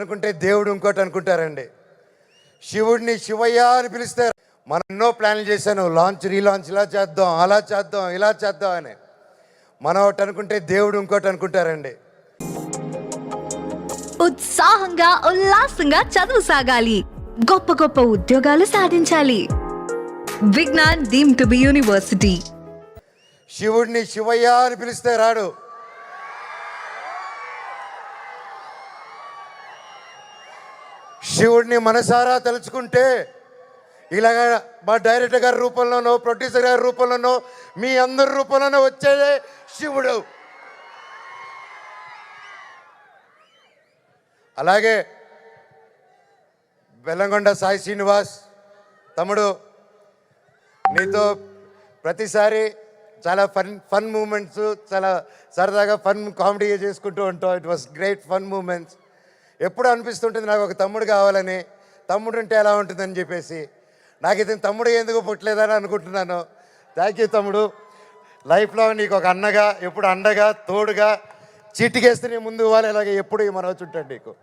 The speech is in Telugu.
అనుకుంటే దేవుడు ఇంకోటి అనుకుంటారండి. శివుడిని శివయ్య అని పిలుస్తారు. మనం ఎన్నో ప్లాన్లు చేశాను. లాంచ్ రీలాంచ్ ఇలా చేద్దాం అలా చేద్దాం ఇలా చేద్దాం అని. మనం ఒకటి అనుకుంటే దేవుడు ఇంకోటి అనుకుంటారండి. ఉత్సాహంగా ఉల్లాసంగా చదువు సాగాలి. గొప్ప గొప్ప ఉద్యోగాలు సాధించాలి. Vignan deem to be university. శివుడిని శివయ్య అని పిలిస్తే రాడు. శివుడిని మనసారా తలుచుకుంటే ఇలాగ మా డైరెక్టర్ గారి రూపంలోనో ప్రొడ్యూసర్ గారి రూపంలోనో మీ అందరి రూపంలోనో వచ్చేదే శివుడు. అలాగే బెల్లంగొండ సాయి శ్రీనివాస్ తమ్ముడు నీతో ప్రతిసారి చాలా ఫన్ ఫన్ మూమెంట్స్ చాలా సరదాగా ఫన్ కామెడీ చేసుకుంటూ ఉంటాం. It was great fun moments ఎప్పుడు అనిపిస్తుంటుంది నాకు ఒక తమ్ముడు కావాలని. తమ్ముడు ఉంటే ఎలా ఉంటుందని చెప్పేసి. నాకు ఇతను తమ్ముడు ఎందుకు పుట్టలేదని అనుకుంటున్నాను. థ్యాంక్ యూ తమ్ముడు. లైఫ్లో నీకు ఒక అన్నగా ఎప్పుడు అండగా తోడుగా చీటికేస్తే నీ ముందు ఇవ్వాలి ఇలాగే ఎప్పుడు ఈ మనవచ్చు నీకు.